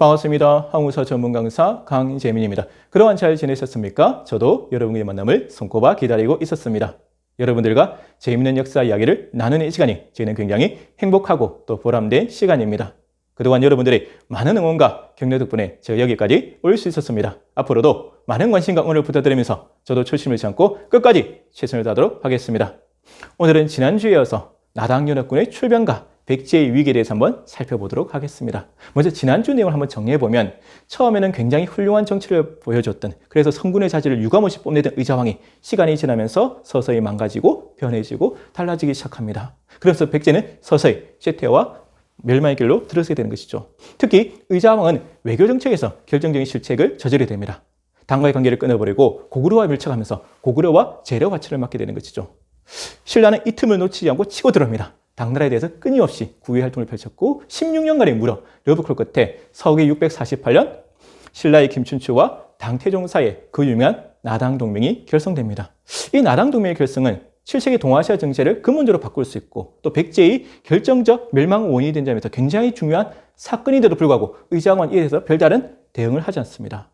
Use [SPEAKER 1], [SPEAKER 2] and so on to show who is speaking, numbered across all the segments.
[SPEAKER 1] 반갑습니다. 항우사 전문 강사 강재민입니다. 그동안 잘 지내셨습니까? 저도 여러분의 만남을 손꼽아 기다리고 있었습니다. 여러분들과 재미있는 역사 이야기를 나누는 이 시간이 저희는 굉장히 행복하고 또 보람된 시간입니다. 그동안 여러분들의 많은 응원과 격려 덕분에 제가 여기까지 올 수 있었습니다. 앞으로도 많은 관심과 응원을 부탁드리면서 저도 초심을 잡고 끝까지 최선을 다하도록 하겠습니다. 오늘은 지난주에 이어서 나당연합군의 출병과 백제의 위기에 대해서 한번 살펴보도록 하겠습니다. 먼저 지난주 내용을 한번 정리해보면 처음에는 굉장히 훌륭한 정치를 보여줬던 그래서 성군의 자질을 유감없이 뽐내던 의자왕이 시간이 지나면서 서서히 망가지고 변해지고 달라지기 시작합니다. 그래서 백제는 서서히 쇠퇴와 멸망의 길로 들어서게 되는 것이죠. 특히 의자왕은 외교 정책에서 결정적인 실책을 저지르게 됩니다. 당과의 관계를 끊어버리고 고구려와 밀착하면서 고구려와 재려 화치를 맡게 되는 것이죠. 신라는 이 틈을 놓치지 않고 치고 들어옵니다. 당나라에 대해서 끊임없이 구의 활동을 펼쳤고 16년간의 무려 러브콜 끝에 서기 648년 신라의 김춘추와 당태종 사이에 그 유명한 나당 동맹이 결성됩니다. 이 나당 동맹의 결성은 7세기 동아시아 정세를 근본적으로 바꿀 수 있고 또 백제의 결정적 멸망 원인이 된 점에서 굉장히 중요한 사건인데도 불구하고 의자왕은 이에 대해서 별다른 대응을 하지 않습니다.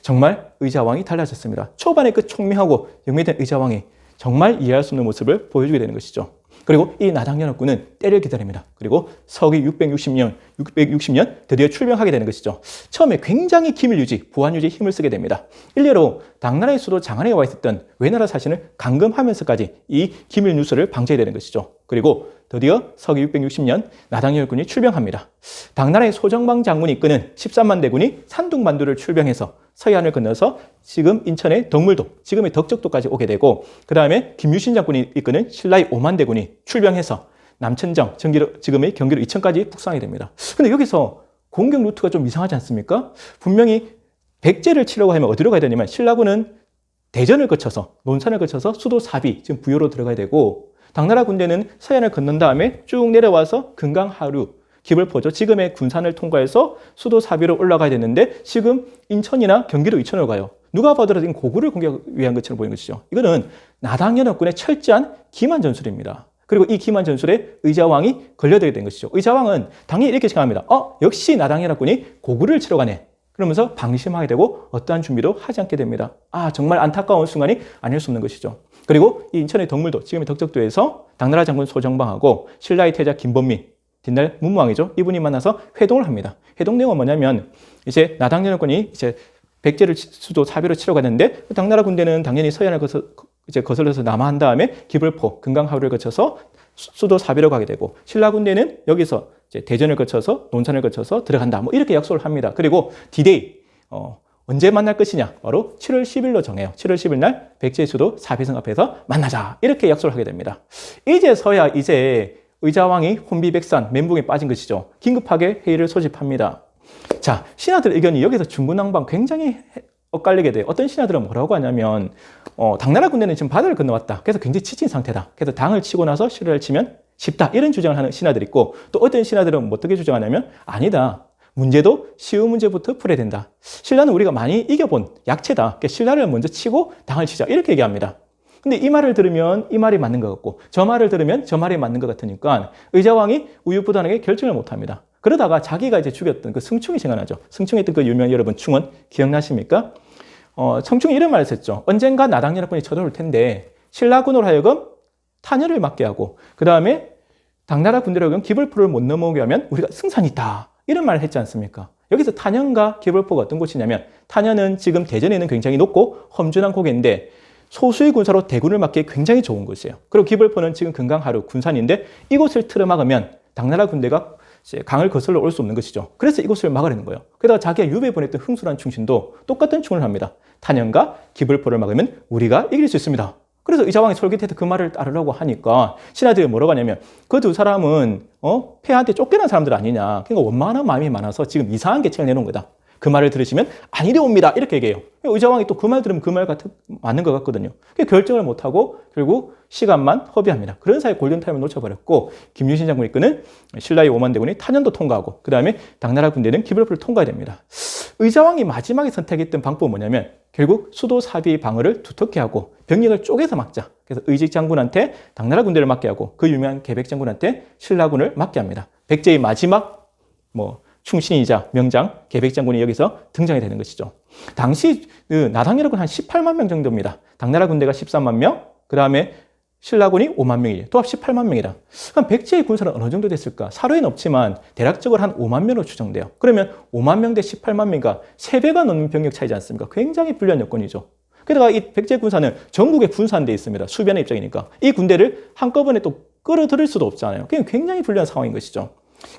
[SPEAKER 1] 정말 의자왕이 달라졌습니다. 초반에 그 총명하고 영매된 의자왕이 정말 이해할 수 없는 모습을 보여주게 되는 것이죠. 그리고 이 나당연합군은 때를 기다립니다. 그리고 서기 660년, 660년 드디어 출병하게 되는 것이죠. 처음에 굉장히 기밀 유지, 보안 유지에 힘을 쓰게 됩니다. 일례로 당나라의 수도 장안에 와 있었던 외나라 사신을 감금하면서까지 이 기밀 뉴스를 방지해야 되는 것이죠. 그리고 드디어 서기 660년 나당연군이 출병합니다. 당나라의 소정방 장군이 이끄는 13만 대군이 산둥반도를 출병해서 서해안을 건너서 지금 인천의 덕물도, 지금의 덕적도까지 오게 되고 그 다음에 김유신 장군이 이끄는 신라의 5만 대군이 출병해서 남천정, 전기로, 지금의 경기도 이천까지 북상하게 됩니다. 근데 여기서 공격 루트가 좀 이상하지 않습니까? 분명히 백제를 치려고 하면 어디로 가야 되냐면 신라군은 대전을 거쳐서 논산을 거쳐서 수도 사비, 지금 부여로 들어가야 되고 당나라 군대는 서해안을 건넌 다음에 쭉 내려와서 금강 하류, 기벌포죠. 지금의 군산을 통과해서 수도 사비로 올라가야 되는데 지금 인천이나 경기도 이천으로 가요. 누가 지금 고구를 공격 위한 것처럼 보이는 것이죠. 이거는 나당연합군의 철저한 기만 전술입니다. 그리고 이 기만 전술에 의자왕이 걸려들게 된 것이죠. 의자왕은 당연히 이렇게 생각합니다. 어, 역시 나당연합군이 고구를 치러 가네. 그러면서 방심하게 되고 어떠한 준비도 하지 않게 됩니다. 아, 정말 안타까운 순간이 아닐 수 없는 것이죠. 그리고 이 인천의 덕물도, 지금의 덕적도에서 당나라 장군 소정방하고 신라의 태자 김범민, 뒷날 문무왕이죠. 이분이 만나서 회동을 합니다. 회동 내용은 뭐냐면 이제 나당연합군이 이제 백제를 수도 사비로 치러 갔는데 당나라 군대는 당연히 서해안을 거슬, 이제 거슬러서 남하한 다음에 기불포, 금강하루를 거쳐서 수도 사비로 가게 되고 신라 군대는 여기서 이제 대전을 거쳐서 논산을 거쳐서 들어간다. 뭐 이렇게 약속을 합니다. 그리고 디데이 어, 언제 만날 것이냐? 바로 7월 10일로 정해요. 7월 10일 날 백제 수도 사비성 앞에서 만나자. 이렇게 약속을 하게 됩니다. 이제 서야 이제 의자왕이 혼비백산, 멘붕에 빠진 것이죠. 긴급하게 회의를 소집합니다. 자, 신하들 의견이 여기서 중구난방 굉장히 엇갈리게 돼요. 어떤 신하들은 뭐라고 하냐면, 어, 당나라 군대는 지금 바다를 건너왔다. 그래서 굉장히 지친 상태다. 그래서 당을 치고 나서 실을 치면 쉽다. 이런 주장을 하는 신하들이 있고, 또 어떤 신하들은 뭐 어떻게 주장하냐면, 아니다. 문제도 쉬운 문제부터 풀어야 된다. 신라는 우리가 많이 이겨본 약체다. 그러니까 신라를 먼저 치고 당을 치자. 이렇게 얘기합니다. 근데 이 말을 들으면 이 말이 맞는 것 같고, 저 말을 들으면 저 말이 맞는 것 같으니까 의자왕이 우유부단하게 결정을 못 합니다. 그러다가 자기가 이제 죽였던 그 승충이 생각나죠. 승충했던 그 유명 여러분 충원 기억나십니까? 어, 성충이 이런 말을 했죠. 언젠가 나당연합군이 쳐들어올 텐데 신라군으로 하여금 탄혈을 맞게 하고 그 다음에 당나라 군대로 하여금 기벌포를 못 넘어오게 하면 우리가 승산이 있다. 이런 말을 했지 않습니까? 여기서 탄현과 기벌포가 어떤 곳이냐면 탄현은 지금 대전에는 굉장히 높고 험준한 고개인데 소수의 군사로 대군을 막기에 굉장히 좋은 곳이에요. 그리고 기벌포는 지금 금강하루 군산인데 이곳을 틀어 막으면 당나라 군대가 강을 거슬러 올 수 없는 것이죠. 그래서 이곳을 막으려는 거예요. 게다가 자기가 유배 보냈던 흥수란 충신도 똑같은 충을 합니다. 탄현과 기벌포를 막으면 우리가 이길 수 있습니다. 그래서 의자왕이 솔깃해서 그 말을 따르려고 하니까 신하들이 뭐라고 하냐면 그 두 사람은 어? 폐하한테 쫓겨난 사람들 아니냐. 그러니까 원만한 마음이 많아서 지금 이상한 계책을 내놓은 거다. 그 말을 들으시면 아니되옵니다. 이렇게 얘기해요. 의자왕이 또 그 말 들으면 그 말 같은 맞는 것 같거든요. 결정을 못하고 결국 시간만 허비합니다. 그런 사이 골든타임을 놓쳐버렸고 김유신 장군이 이끄는 신라의 5만 대군이 탄현도 통과하고 그 다음에 당나라 군대는 기벌포를 통과해야 됩니다. 의자왕이 마지막에 선택했던 방법은 뭐냐면 결국 수도 사비 방어를 두텁게 하고 병력을 쪼개서 막자. 그래서 의직 장군한테 당나라 군대를 맡게 하고 그 유명한 계백 장군한테 신라군을 맡게 합니다. 백제의 마지막 뭐 충신이자 명장 계백장군이 여기서 등장이 되는 것이죠. 당시 그 나당연합군 한 18만 명 정도입니다. 당나라 군대가 13만 명, 그 다음에 신라군이 5만 명이에요. 도합 18만 명이다. 그럼 백제의 군사는 어느 정도 됐을까? 사료는 없지만 대략적으로 한 5만 명으로 추정돼요. 그러면 5만 명 대 18만 명이니까 3배가 넘는 병력 차이지 않습니까? 굉장히 불리한 여건이죠. 게다가 이 백제 군사는 전국에 분산돼 있습니다. 수변의 입장이니까. 이 군대를 한꺼번에 또 끌어들일 수도 없잖아요. 굉장히 불리한 상황인 것이죠.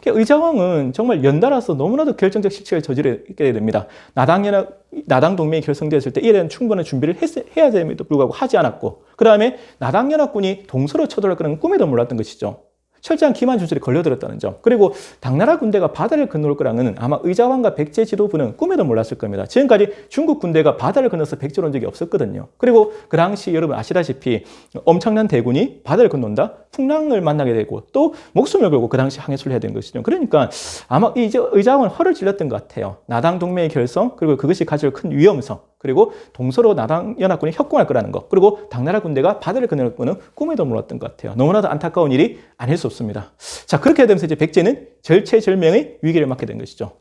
[SPEAKER 1] 의자왕은 정말 연달아서 너무나도 결정적 실책을 저지르게 됩니다. 나당연합, 나당 동맹이 결성되었을 때 이에 대한 충분한 준비를 했, 해야 됨에도 불구하고 하지 않았고, 그 다음에 나당 연합군이 동서로 쳐들어갈 거는 꿈에도 몰랐던 것이죠. 철저한 기만 준술에 걸려들었다는 점. 그리고 당나라 군대가 바다를 건널 거라는 아마 의자왕과 백제 지도부는 꿈에도 몰랐을 겁니다. 지금까지 중국 군대가 바다를 건너서 백제를 온 적이 없었거든요. 그리고 그 당시 여러분 아시다시피 엄청난 대군이 바다를 건넌다? 풍랑을 만나게 되고 또 목숨을 걸고 그 당시 항해술을 해야 되는 것이죠. 그러니까 아마 이 의자왕은 허를 찔렀던 것 같아요. 나당 동맹의 결성 그리고 그것이 가질 큰 위험성 그리고 동서로 나당 연합군이 협공할 거라는 것 그리고 당나라 군대가 바다를 건널 거는 꿈에도 몰랐던 것 같아요. 너무나도 안타까운 일이 아닐 수 없습니다. 자 그렇게 되면서 이제 백제는 절체절명의 위기를 맞게 된 것이죠.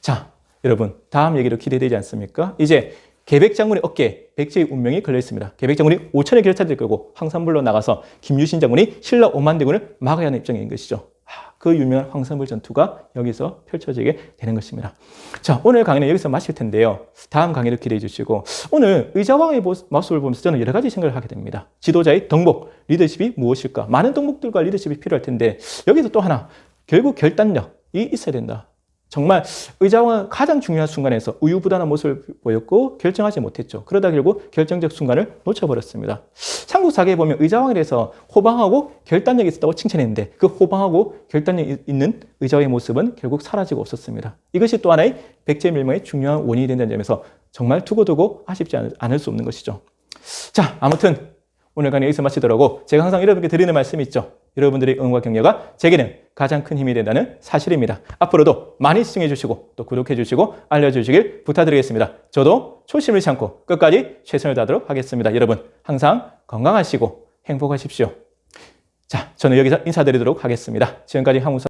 [SPEAKER 1] 자 여러분 다음 얘기로 기대되지 않습니까? 이제 계백 장군의 어깨에 백제의 운명이 걸려 있습니다. 계백 장군이 5천의 결사를 끌고 황산불로 나가서 김유신 장군이 신라 5만 대군을 막아야 하는 입장인 것이죠. 그 유명한 황산불 전투가 여기서 펼쳐지게 되는 것입니다. 자, 오늘 강의는 여기서 마칠 텐데요. 다음 강의를 기대해 주시고, 오늘 의자왕의 모습을 보면서 저는 여러 가지 생각을 하게 됩니다. 지도자의 덕목, 리더십이 무엇일까? 많은 덕목들과 리더십이 필요할 텐데, 여기서 또 하나, 결국 결단력이 있어야 된다. 정말 의자왕은 가장 중요한 순간에서 우유부단한 모습을 보였고 결정하지 못했죠. 그러다 결국 결정적 순간을 놓쳐버렸습니다. 삼국사기에 보면 의자왕에 대해서 호방하고 결단력이 있었다고 칭찬했는데 그 호방하고 결단력 있는 의자왕의 모습은 결국 사라지고 없었습니다. 이것이 또 하나의 백제밀망의 중요한 원인이 된다는 점에서 정말 두고두고 아쉽지 않을 수 없는 것이죠. 자, 아무튼 오늘 강의 여기서 마치더라고 제가 항상 여러분께 드리는 말씀이 있죠. 여러분들의 응원과 격려가 제게는 가장 큰 힘이 된다는 사실입니다. 앞으로도 많이 시청해 주시고 또 구독해 주시고 알려주시길 부탁드리겠습니다. 저도 초심을 참고 끝까지 최선을 다하도록 하겠습니다. 여러분 항상 건강하시고 행복하십시오. 자, 저는 여기서 인사드리도록 하겠습니다. 지금까지 항우사